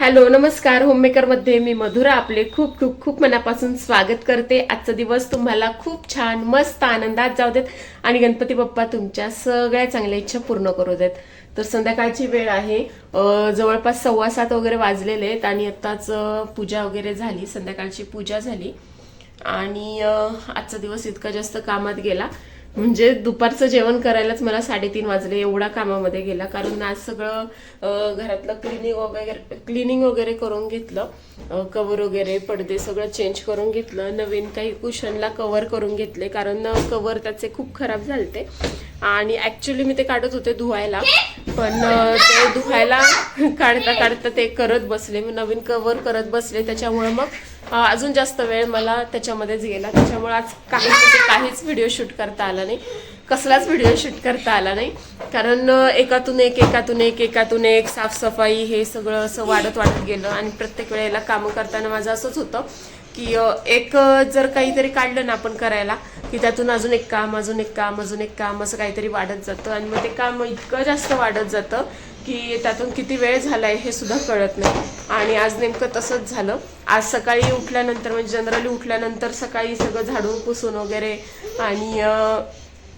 Hello नमस्कार. होममेकरमध्ये मी मधुरा. आपले खूप खूप खूप मनापासून स्वागत करते. आजचा दिवस तुम्हाला खूप छान मस्त आनंदात जाऊ देत. आणि गणपती बाप्पा तुमच्या सगळ्या चांगल्या इच्छा पूर्ण करू देत. तर संध्याकाळची वेळ आहे. जवळपास सव्वा सात वगैरे वाजलेले आहेत आणि आत्ताच पूजा वगैरे झाली. संध्याकाळची पूजा झाली. आणि आजचा दिवस इतका जास्त कामात गेला. म्हणजे दुपारचं जेवण करायलाच मला साडेतीन वाजले. एवढा कामामध्ये गेला. कारण आज सगळं घरातलं क्लिनिंग वगैरे क्लिनिंग वगैरे करून घेतलं. कवर वगैरे पडदे सगळं चेंज करून घेतलं. नवीन काही कुशनला कवर करून घेतले. कारण कवर त्याचे खूप खराब झालते. आणि ऍक्च्युली मी ते काढत होते धुवायला. पण ते धुवायला काढता काढता ते करत बसले. मी नवीन कवर करत बसले. त्याच्यामुळे मग अजून जास्त वेळ मला त्याच्यामध्येच गेला. त्याच्यामुळे आज काही काहीच म्हणजे व्हिडिओ शूट करता आला नाही. कसलाच व्हिडिओ शूट करता आला नाही. कारण एकातून एक एकातून एक एकातून एक साफसफाई हे सगळं असं वाढत वाढत गेलं. आणि प्रत्येक वेळेला कामं करताना माझं असंच होतं. की एक जर काहीतरी काढलं ना आपण करायला की त्यातून अजून एक काम अजून एक काम अजून एक काम असं काहीतरी वाढत जातं. आणि मग ते काम इतकं जास्त वाढत जातं की त्यातून किती वेळ झालाय हे सुद्धा कळत नाही. आणि आज नेमकं तसंच झालं. आज सकाळी उठल्यानंतर म्हणजे जनरली उठल्यानंतर सकाळी सगळं झाडून पुसून वगैरे आणि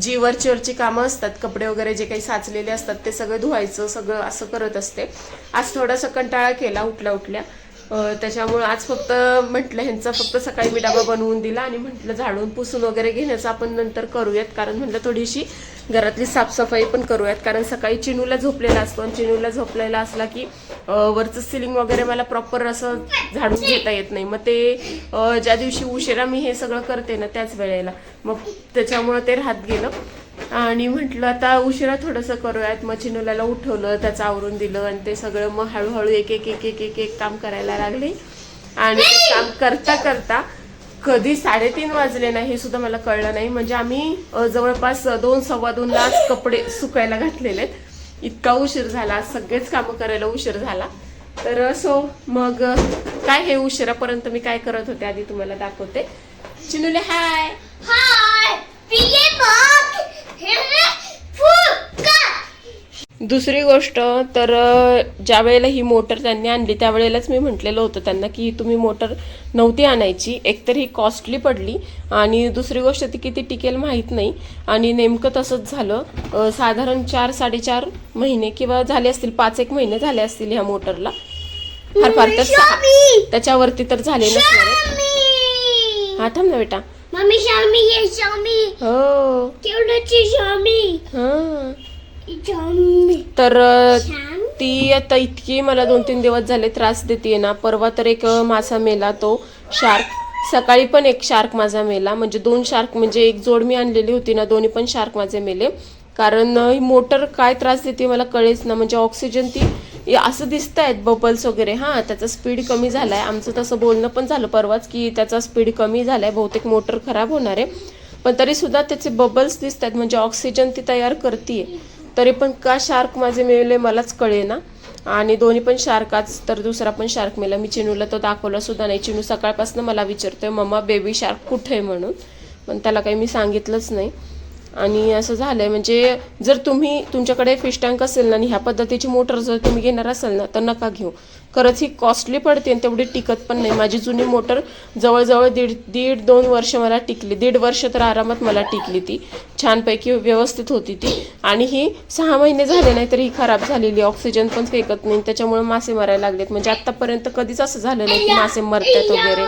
जी वरची वरची कामं असतात कपडे वगैरे जे काही साचलेले असतात ते सगळं धुवायचं सगळं असं करत असते. आज थोडासा कंटाळा केला उठल्या उठल्या. त्याच्यामुळं आज फक्त म्हटलं ह्यांचा फक्त सकाळी मी डबा बनवून दिला आणि म्हटलं झाडून पुसून वगैरे घेण्याचं आपण नंतर करूयात. कारण म्हटलं थोडीशी घरातली साफसफाई पण करूयात. कारण सकाळी चिनूला झोपलेला असतो आणि चिनूला झोपलेला असला की वरचं सिलिंग वगैरे मला प्रॉपर असं झाडून घेता येत नाही. मग ते ज्या दिवशी उशिरा मी हे सगळं करते ना त्याच वेळेला. मग त्याच्यामुळं ते राहत गेलं. आणि म्हटलं आता उशिरा थोडंसं करूयात. मग चिनुल्याला उठवलं त्याचं आवरून दिलं आणि ते सगळं मग हळूहळू एक एक एक एक एक एक काम करायला लागले. आणि ते काम करता करता कधी साडेतीन वाजले नाही हे सुद्धा मला कळलं नाही. म्हणजे आम्ही जवळपास दोन सव्वा दोनला आज कपडे सुकायला घातलेले आहेत. इतका उशीर झाला सगळेच कामं करायला उशीर झाला. तर असो मग काय हे उशिरापर्यंत मी काय करत होते आधी तुम्हाला दाखवते. चिनुले हाय. हाय पिये मग हे फुका दुसरी गोष्ट तर ज्या वेळेला ही मोटर त्यांनी आणली त्यावेळेलाच मी म्हटलेलं होतं त्यांना की ही तुम्ही मोटर नव्हती आणायची एकतर ही कॉस्टली पडली आणि दुसरी गोष्ट ती किती टिकेल माहीत नाही आणि नेमकं तसंच झालं. साधारण चार साडेचार महिने किंवा झाले असतील पाच एक महिने झाले असतील ह्या मोटरला. फार फार तर त्याच्यावरती तर झाले नसणार हा थांब ना बेटा. मम्मी शामी ये शामी हो. तर ती आता इतकी मला दोन तीन दिवस झाले त्रास देते ना. परवा तर एक मासा मेला तो शार्क. सकाळी पण एक शार्क माझा मेला. म्हणजे दोन शार्क म्हणजे एक जोड मी आणलेली होती ना दोन्ही पण शार्क माझे मेले. कारण ही मोटर काय त्रास देते मला कळेच ना. म्हणजे ऑक्सिजन ती असं दिसत आहेत बबल्स वगैरे. हां त्याचा स्पीड कमी झालाय. आमचं तसं बोलणं पण झालं परवाच की त्याचा स्पीड कमी झालाय. बहुतेक मोटर खराब होणार आहे. पण तरी सुद्धा त्याचे बबल्स दिसत आहेत म्हणजे ऑक्सिजन ती तयार करते तरी पण का शार्क माझे मिळले मलाच कळे ना आणि दोन्ही पण शार्काच तर दुसरा पण शार्क मिळाला. मी चिनूला तो दाखवला सुद्धा नाही. चिनू सकाळपासून मला विचारतोय मम्मा बेबी शार्क कुठे आहे? म्हणून. पण त्याला काही मी सांगितलंच नाही. आणि असं झालं आहे म्हणजे जर तुम्ही तुमच्याकडे फिश टँक असेल ना आणि ह्या पद्धतीची मोटर जर तुम्ही घेणार असाल ना तर नका घेऊ. खरंच ही कॉस्टली पडते आणि तेवढी टिकत पण नाही. माझी जुनी मोटर जवळजवळ दीड दीड दोन वर्ष मला टिकली. दीड वर्ष तर आरामात मला टिकली ती. छानपैकी व्यवस्थित होती ती. आणि ही सहा महिने झाले नाही तर ही खराब झालेली. ऑक्सिजन पण फेकत नाही. त्याच्यामुळे मासे मरायला लागलेत. म्हणजे आत्तापर्यंत कधीच असं झालं नाही की मासे मरतात वगैरे.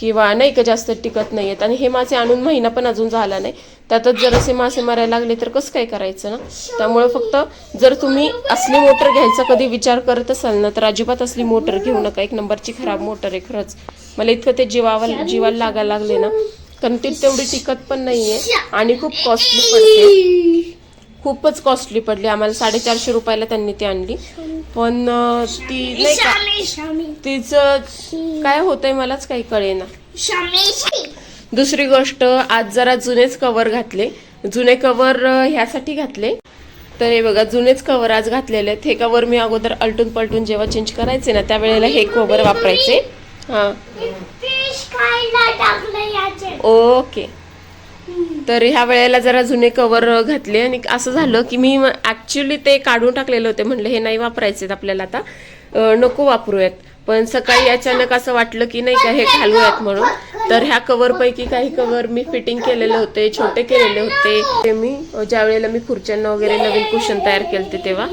किंवा नाही का जास्त टिकत नाही आहेत. आणि हे मासे आणून महिना पण अजून झाला नाही. त्यातच जर असे मासे मारायला लागले तर कसं काय करायचं ना? त्यामुळे फक्त जर तुम्ही असली मोटर घ्यायचा कधी विचार करत असाल ना तर अजिबात असली मोटर घेऊ नका. एक नंबरची खराब मोटर आहे खरंच. मला इतकं ते जीवावर जीवाला लागायला लागले ना. कारण ती तेवढी टिकत पण नाही आहे आणि खूप कॉस्टली पडते खूपच कॉस्टली पडली. आम्हाला साडेचारशे रुपयाला त्यांनी ती आणली. पण ती नाही का तिचं काय होतंय मलाच काही कळेना. दुसरी गोष्ट आज जरा जुनेच कवर घातले. जुने कवर ह्यासाठी घातले. तर हे बघा जुनेच कवर आज घातलेले आहेत. हे कवर मी अगोदर अलटून पलटून जेव्हा चेंज करायचे ना त्यावेळेला हे कवर वापरायचे. हा. ओके. तर ह्या वेळेला जरा जुने कवर घातले. आणि असं झालं की मी ऍक्च्युली ते काढून टाकलेले होते. म्हणलं हे नाही वापरायचे आपल्याला आता. नको वापरूयात. पण सकाळी अचानक असं वाटलं की नाही का हे घालूयात म्हणून. तर ह्या कवर पैकी काही कवर मी फिटिंग केलेले होते छोटे केलेले होते. ते मी ज्या वेळेला मी खुर्च्यांना वगैरे नवीन कुशन तयार केलते तेव्हा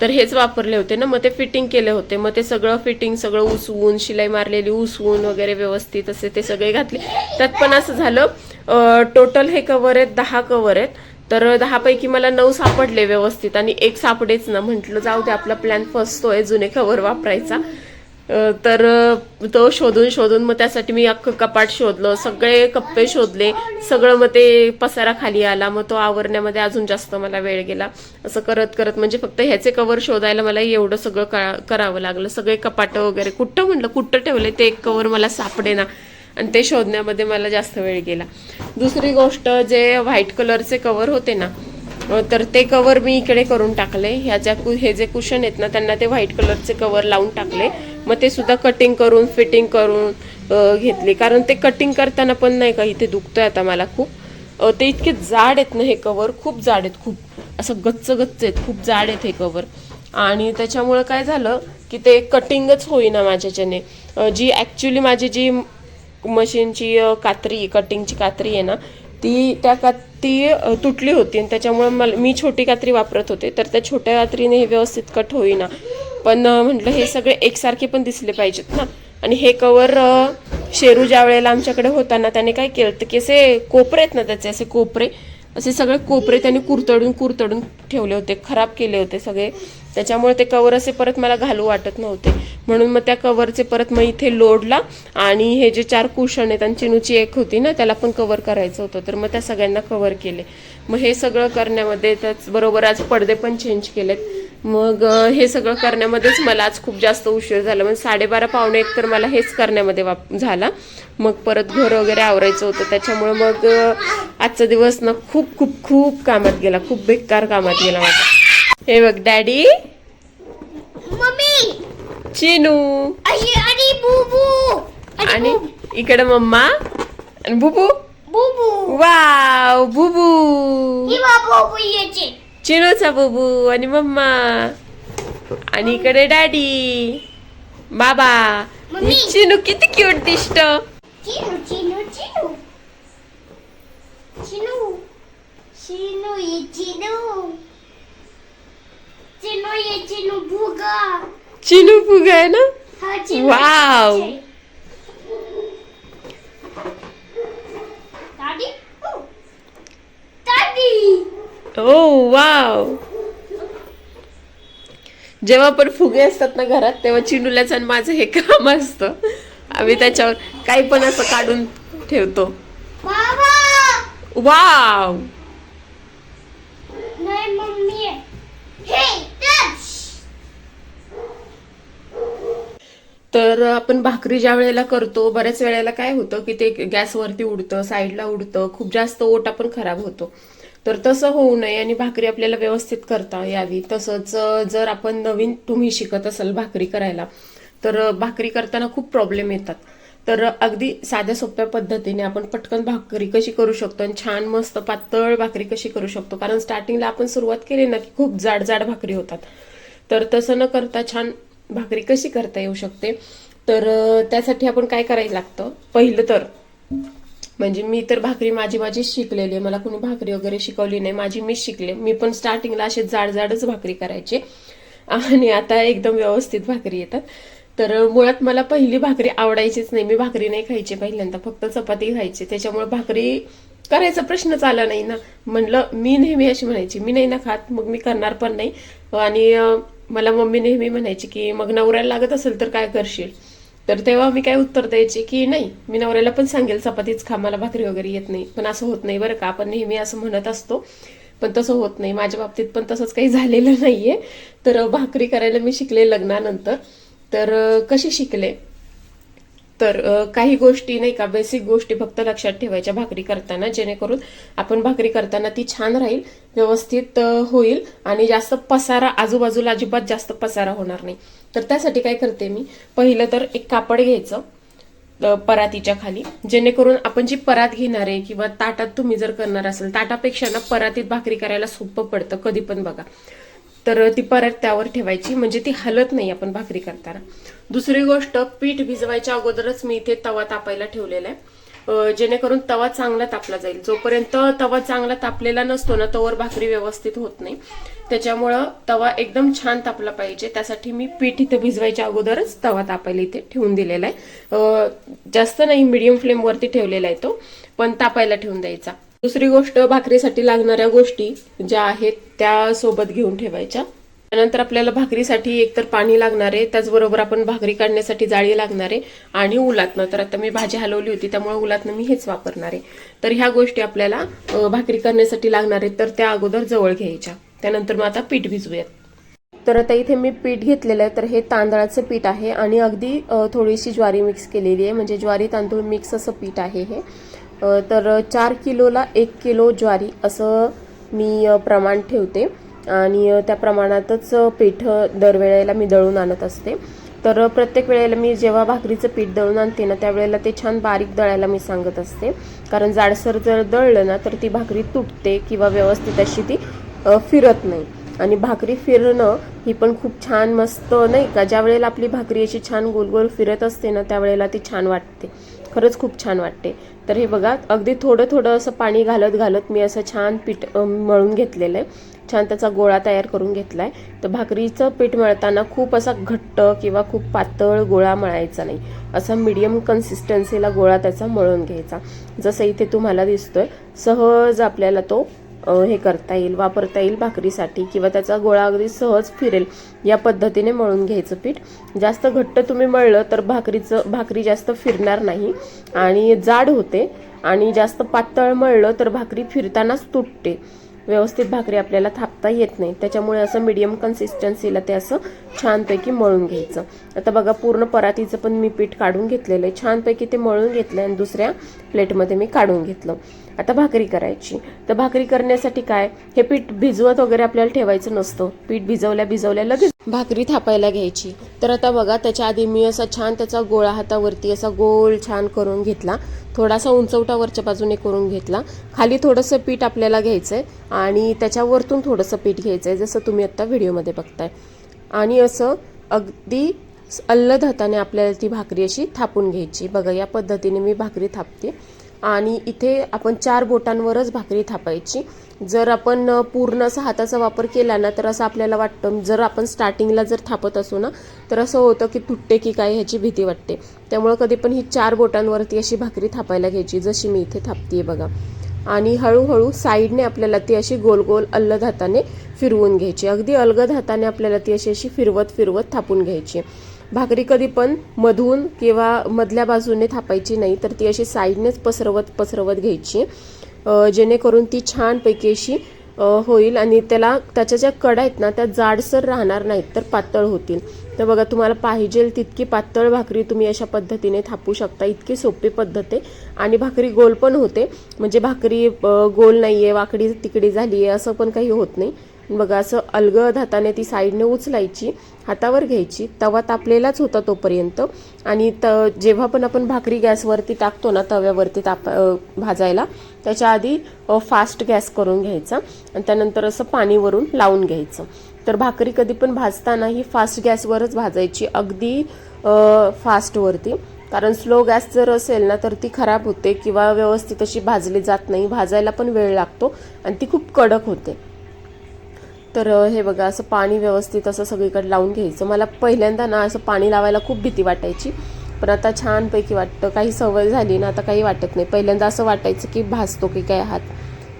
तर हेच वापरले होते ना. मग ते फिटिंग केले होते. मग ते सगळं फिटिंग सगळं उसवून शिलाई मारलेली उसवून वगैरे व्यवस्थित असे ते सगळे घातले. त्यात पण असं झालं टोटल हे कवर आहेत दहा कवर आहेत. तर दहा पैकी मला नऊ सापडले व्यवस्थित आणि एक सापडेच ना. म्हटलं जाऊ दे आपला प्लॅन फसतोय जुने कवर वापरायचा. तर तो शोधून शोधून मग त्यासाठी मी अख्खं कपाट शोधलं. सगळे कप्पे शोधले. सगळं मग ते पसारा खाली आला. मग तो आवरण्यामध्ये अजून जास्त मला वेळ गेला. असं करत करत म्हणजे फक्त ह्याचे कवर शोधायला मला एवढं सगळं करा- करावं लागलं. सगळे कपाटं वगैरे कुठं म्हटलं? कुठं ठेवले? ते एक कवर मला सापडे ना आणि ते शोधण्यामध्ये मला जास्त वेळ गेला. दुसरी गोष्ट जे व्हाईट कलरचे कवर होते ना तर ते कवर मी इकडे करून टाकले. ह्या ज्या कु- हे जे कुशन आहेत ना त्यांना ते व्हाईट कलरचे कवर लावून टाकले. मग ते सुद्धा कटिंग करून फिटिंग करून घेतले. कारण ते कटिंग करताना पण नाही का इथे दुखतोय आता मला खूप. ते इतके जाड आहेत ना हे कवर खूप जाड आहेत खूप. असं गच्च गच्च आहेत खूप जाड आहेत हे कवर आणि त्याच्यामुळं काय झालं की ते कटिंगच होईना माझ्याच्याने. जी ॲक्च्युली माझी जी मशीनची कात्री कटिंगची कात्री आहे ना ती त्या का ती तुटली होती आणि त्याच्यामुळे मला मी छोटी कात्री वापरत होते तर त्या छोट्या कात्रीने हे व्यवस्थित कट होईना. पण म्हटलं हे सगळे एकसारखे पण दिसले पाहिजेत ना. आणि हे कवर शेरू ज्या वेळेला आमच्याकडे होता ना त्याने काय केलं की असे कोपरे आहेत ना त्याचे असे कोपरे असे सगळे कोपरे त्यांनी कुरतडून कुरतडून ठेवले होते खराब केले होते सगळे. त्याच्यामुळे ते कवर असे परत मला घालू वाटत नव्हते. म्हणून मग त्या कवरचे परत मग इथे लोडला आणि हे जे चार कुशन आहेत आणि चिनूची एक होती ना त्याला पण कवर करायचं होतं. तर मग त्या सगळ्यांना कवर केले. मग हे सगळं करण्यामध्ये त्याचबरोबर आज पडदे पण चेंज केलेत. मग हे सगळं करण्यामध्येच मला आज खूप जास्त उशीर झाला. म्हणजे साडेबारा पावणे एक तर मला हेच करण्यामध्ये वाप झाला. मग परत घर वगैरे आवरायचं होतं. त्याच्यामुळे मग आजचा दिवस ना खूप खूप खूप कामात गेला. खूप बेकार कामात गेला माझा. हे बघ डॅडी. मम्मी. चिनू. आणि इकडे मम्मा. आणि बुबू. बुबू. वाव बुबू. ही बाबू याचे चिनूचा बुबू आणि मम्मा आणि इकडे डॅडी बाबा मम्मी. चिनू किती क्यूट दिसत चिनू चिनू चिनू चिनू चिनू ये चिनू चिनू ये चिनू भुगा चिनू फुगा आहे ना हा चिनू वाव. दादी दादी ओ वाव जेव्हा पण फुगे असतात ना घरात तेव्हा चिनूलाच आणि माझं हे काम असतं. आम्ही त्याच्यावर काही पण असं काढून ठेवतो. वाव हे तर आपण भाकरी ज्या वेळेला करतो बऱ्याच वेळेला काय होतं की ते गॅसवरती उडतं साईडला उडतं खूप जास्त ओटा पण खराब होतो. तर तसं होऊ नये आणि भाकरी आपल्याला व्यवस्थित करता यावी. तसंच जर आपण नवीन तुम्ही शिकत असाल भाकरी करायला तर भाकरी करताना खूप प्रॉब्लेम येतात. तर अगदी साध्या सोप्या पद्धतीने आपण पटकन भाकरी कशी करू शकतो आणि छान मस्त पातळ भाकरी कशी करू शकतो? कारण स्टार्टिंगला आपण सुरुवात केली ना की खूप जाड जाड भाकरी होतात. तर तसं न करता छान भाकरी कशी करता येऊ शकते? तर त्यासाठी आपण काय करायला लागतं? पहिलं तर म्हणजे मी तर भाकरी माझी माझीच शिकलेली आहे. मला कोणी भाकरी वगैरे शिकवली नाही. माझी मीच शिकले. मी पण स्टार्टिंगला असे जाड जाडच भाकरी करायचे. आणि आता एकदम व्यवस्थित भाकरी येतात. तर मुळात मला पहिली भाकरी आवडायचीच नाही. मी भाकरी नाही खायची पहिल्यांदा. फक्त चपाती खायची. त्याच्यामुळे भाकरी करायचा प्रश्नच आला नाही ना. म्हणलं मी नेहमी अशी म्हणायची मी नाही ना खात. मग मी करणार पण नाही. आणि मला मम्मी नेहमी म्हणायची की मग नवऱ्याला लागत असेल तर काय करशील? तर तेव्हा मी काय उत्तर द्यायची की नाही मी नवऱ्याला पण सांगेल चपातीच खा मला भाकरी वगैरे येत नाही. पण असं होत नाही बरं का. आपण नेहमी असं म्हणत असतो पण तसं होत नाही. माझ्या बाबतीत पण तसंच काही झालेलं नाहीये. तर भाकरी करायला मी शिकले लग्नानंतर. तर कशी शिकले? तर काही गोष्टी नाही का बेसिक गोष्टी फक्त लक्षात ठेवायच्या भाकरी करताना जेणेकरून आपण भाकरी करताना ती छान राहील व्यवस्थित होईल आणि जास्त पसारा आजूबाजूला अजिबात जास्त पसारा होणार नाही. तर त्यासाठी काय करते मी? पहिलं तर एक कापड घ्यायचं परातीच्या खाली. जेणेकरून आपण जी परात घेणार आहे किंवा ताटात तुम्ही जर करणार असेल ताटापेक्षा ना परातीत भाकरी करायला सोपं पडतं कधी पण बघा. तर ती परत त्यावर ठेवायची म्हणजे ती हलत नाही आपण भाकरी करताना. दुसरी गोष्ट पीठ भिजवायच्या अगोदरच मी इथे तवा तापायला ठेवलेला आहे. जेणेकरून तवा चांगला तापला जाईल. जोपर्यंत तवा चांगला तापलेला नसतो ना तोवर भाकरी व्यवस्थित होत नाही. त्याच्यामुळं तवा एकदम छान तापला पाहिजे. त्यासाठी मी पीठ इथे भिजवायच्या अगोदरच तवा तापायला इथे ठेवून दिलेला आहे. जास्त नाही मिडियम फ्लेमवरती ठेवलेला आहे तो पण तापायला ठेवून द्यायचा. दुसरी गोष्ट भाकरीसाठी लागणाऱ्या गोष्टी ज्या आहेत त्या सोबत घेऊन ठेवायच्या. त्यानंतर आपल्याला भाकरीसाठी एकतर पाणी लागणार आहे त्याचबरोबर आपण भाकरी काढण्यासाठी जाळी लागणार आहे आणि उलातनं. तर आता मी भाजी हलवली होती त्यामुळे उलातनं मी हेच वापरणार आहे. तर ह्या गोष्टी आपल्याला भाकरी करण्यासाठी लागणार आहेत तर त्या अगोदर जवळ घ्यायच्या. त्यानंतर मग आता पीठ भिजवूयात तर आता इथे मी पीठ घेतलेलं आहे तर हे तांदळाचं पीठ आहे आणि अगदी थोडीशी ज्वारी मिक्स केलेली आहे. म्हणजे ज्वारी तांदूळ मिक्स असं पीठ आहे हे. तर चार किलोला एक किलो ज्वारी असं मी प्रमाण ठेवते. आणि त्या प्रमाणातच पीठ दरवेळेला मी दळून आणत असते. तर प्रत्येक वेळेला मी जेव्हा भाकरीचं पीठ दळून आणते ना त्यावेळेला ते छान बारीक दळायला मी सांगत असते. कारण जाडसर जर दळलं ना तर ती भाकरी तुटते किंवा व्यवस्थित अशी ती फिरत नाही. आणि भाकरी फिरणं ही पण खूप छान मस्त नाही का? ज्या वेळेला आपली भाकरी अशी छान गोल गोल फिरत असते ना त्यावेळेला ती छान वाटते. खरंच खूप छान वाटते. तर हे बघा अगदी थोडं थोडं असं पाणी घालत घालत मी असं छान पीठ मळून घेतलेलं आहे. छान त्याचा गोळा तयार करून घेतलाय. तर भाकरीचं पीठ मळताना खूप असा घट्ट किंवा खूप पातळ गोळा मळायचा नाही. असा मीडियम कन्सिस्टन्सीला गोळा त्याचा मळून घ्यायचा. जसं इथे तुम्हाला दिसतोय सहज आपल्याला तो हे करता येईल वापरता येईल भाकरीसाठी किंवा त्याचा गोळा अगदी सहज फिरेल. या पद्धतीने मळून घ्यायचं पीठ. जास्त घट्ट तुम्ही मळलं तर भाकरीचं भाकरी जास्त फिरणार नाही आणि जाड होते आणि जास्त पातळ मळलं तर भाकरी फिरतानाच तुटते. व्यवस्थित भाकरी आपल्याला थापता येत नाही. त्याच्यामुळे असं मीडियम कन्सिस्टन्सीला ते असं छानपैकी मळून घ्यायचं. आता बघा पूर्ण परातीचं पण मी पीठ काढून घेतलेलं आहे. छानपैकी ते मळून घेतलं आणि दुसऱ्या प्लेटमध्ये मी काढून घेतलं. आता भाकरी करायची. तर भाकरी करण्यासाठी काय? हे पीठ भिजवत वगैरे आपल्याला ठेवायचं नसतं. पीठ भिजवल्या भिजवल्या लगेच भाकरी थापायला घ्यायची. तर आता बघा त्याच्या आधी मी असा छान त्याचा गोळा हातावरती असा गोल छान करून घेतला. थोडासा उंचवटा वरच्या बाजूने करून घेतला. खाली थोडंसं पीठ आपल्याला घ्यायचं आहे आणि त्याच्यावरतून थोडंसं पीठ घ्यायचं आहे जसं तुम्ही आत्ता व्हिडिओमध्ये बघताय. आणि असं अगदी अल्लद हाताने आपल्याला ती भाकरी अशी थापून घ्यायची. बघा या पद्धतीने मी भाकरी थापते. आणि इथे आपण चार बोटांवरच भाकरी थापायची. जर आपण पूर्ण असा हाताचा वापर केला ना तर असं आपल्याला वाटतं जर आपण स्टार्टिंगला जर थापत असू ना तर असं होतं की तुटते की काय ह्याची भीती वाटते. त्यामुळं कधी पण ही चार बोटांवरती अशी भाकरी थापायला घ्यायची जशी मी इथे थापते बघा. आणि हळूहळू साईडने आपल्याला ती अशी गोल गोल अल्लद हाताने फिरवून घ्यायची. अगदी अलगद हाताने आपल्याला ती अशी अशी फिरवत फिरवत थापून घ्यायची. भाकरी कधी पण मधून किंवा मधल्या बाजूने थापायची नाही तर ती अशी साईडनेच पसरवत पसरवत घ्यायची. जेणेकरून ती छानपैकी अशी होईल आणि त्याला त्याच्या ज्या कडा आहेत ना त्या जाडसर राहणार नाहीत तर पातळ होतील. तर बघा तुम्हाला पाहिजे तितकी पातळ भाकरी तुम्ही अशा पद्धतीने थापू शकता. इतकी सोपी पद्धत आहे. आणि भाकरी गोल पण होते. म्हणजे भाकरी गोल नाही आहे वाकडी तिकडी झाली आहे असं पण काही होत नाही. बघा असं अलगद हाताने ती साईडने उचलायची. हातावर घ्यायची. तवा तापलेलाच होता तोपर्यंत. आणि त जेव्हा पण आपण भाकरी गॅसवरती टाकतो ना तव्यावरती ताप भाजायला त्याच्या आधी फास्ट गॅस करून घ्यायचा. आणि त्यानंतर असं पाणीवरून लावून घ्यायचं. तर भाकरी कधी पण भाजताना ही फास्ट गॅसवरच भाजायची. अगदी फास्टवरती. कारण स्लो गॅस जर असेल ना तर ती खराब होते किंवा व्यवस्थित अशी भाजली जात नाही. भाजायला पण वेळ लागतो आणि ती खूप कडक होते. तर हे बघा असं पाणी व्यवस्थित असं सगळीकडे लावून घ्यायचं. मला पहिल्यांदा ना असं पाणी लावायला खूप भीती वाटायची. पण आता छानपैकी वाटतं. काही सवय झाली ना आता काही वाटत नाही. पहिल्यांदा असं वाटायचं की भासतो की काय हात.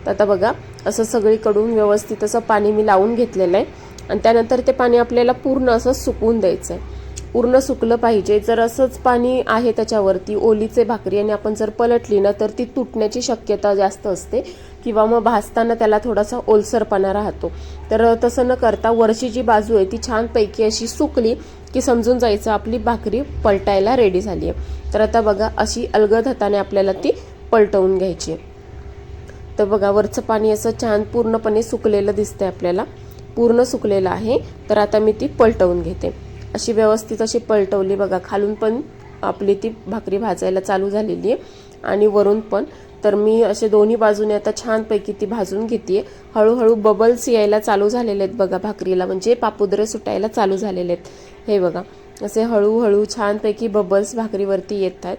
तर आता बघा असं सगळीकडून व्यवस्थित असं पाणी मी लावून घेतलेलं आहे. आणि त्यानंतर ते पाणी आपल्याला पूर्ण असं सुकवून द्यायचं आहे. पूर्ण सुकलं पाहिजे. जर असंच पाणी आहे त्याच्यावरती ओलीचे भाकरी आणि आपण जर पलटली ना तर ती तुटण्याची शक्यता जास्त असते किंवा मग भाजताना त्याला थोडासा ओलसरपणा राहतो. तर तसं न करता वरची जी बाजू आहे ती छानपैकी अशी सुकली की समजून जायचं आपली भाकरी पलटायला रेडी झाली आहे तर आता बघा अशी अलगद हाताने आपल्याला ती पलटवून घ्यायची आहे. तर बघा वरचं पाणी असं छान पूर्णपणे सुकलेलं दिसतंय आपल्याला. पूर्ण सुकलेलं आहे. तर आता मी ती पलटवून घेते. अशी व्यवस्थित अशी पलटवली बघा. खालून पण आपली ती भाकरी भाजायला चालू झालेली आहे. आणि वरून पण. तर मी असे दोन्ही बाजूने आता छानपैकी ती भाजून घेते हळूहळू बबल्स यायला चालू झालेले आहेत बघा भाकरीला. म्हणजे पापुद्रे सुटायला चालू झालेले आहेत. हे बघा. असे हळूहळू छानपैकी बबल्स भाकरीवरती येत आहेत.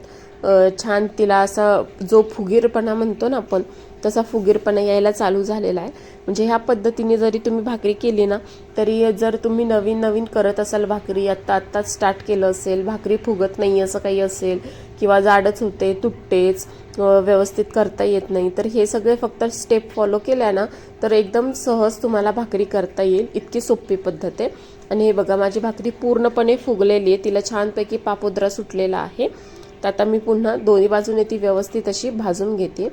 छान तिला असा जो फुगीरपणा म्हणतो ना आपण तसा फुगीरपणा यायला चालू झालेला आहे. म्हणजे ह्या पद्धतीने जरी तुम्ही भाकरी केली ना तरी जर तुम्ही नवीन नवीन करत असाल भाकरी आत्ता आत्ताच स्टार्ट केलं असेल भाकरी फुगत नाही असं काही असेल किंवा जाडच होते तुटतेच व्यवस्थित करता येत नाही तर हे सगळे फक्त स्टेप फॉलो केल्या ना तर एकदम सहज तुम्हाला भाकरी करता येईल. इतकी सोपी पद्धत आहे. आणि हे बघा माझी भाकरी पूर्णपणे फुगलेली आहे. तिला छानपैकी पापोद्रा सुटलेला आहे. तर आता मी पुन्हा दोन्ही बाजूने ती व्यवस्थित अशी भाजून घेते.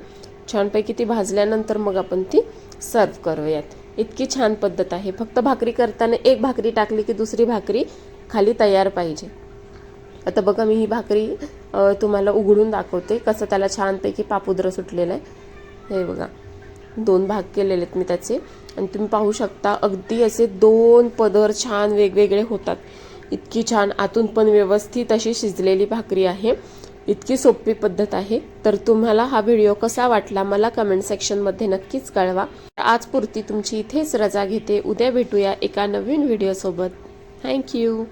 छानपैकी ती भाजल्यानंतर मग आपण ती सर्व करूयात. इतकी छान पद्धत आहे. फक्त भाकरी करताना एक भाकरी टाकली की दुसरी भाकरी खाली तयार पाहिजे. आता बघा मी ही भाकरी तुम्हाला उघडून दाखवते कसं त्याला छानपैकी पापुद्र सुटलेलं आहे. हे बघा दोन भाग केलेले आहेत मी त्याचे. आणि तुम्ही पाहू शकता अगदी असे दोन पदर छान वेगवेगळे होतात. इतकी छान आतून पण व्यवस्थित अशी शिजलेली भाकरी आहे. इतकी सोपी पद्धत आहे. तर तुम्हाला हा व्हिडिओ कसा वाटला मला कमेंट सेक्शनमध्ये नक्कीच कळवा. आजपुरती तुमची इथेच रजा घेते. उद्या भेटूया एका नवीन व्हिडिओसोबत थँक्यू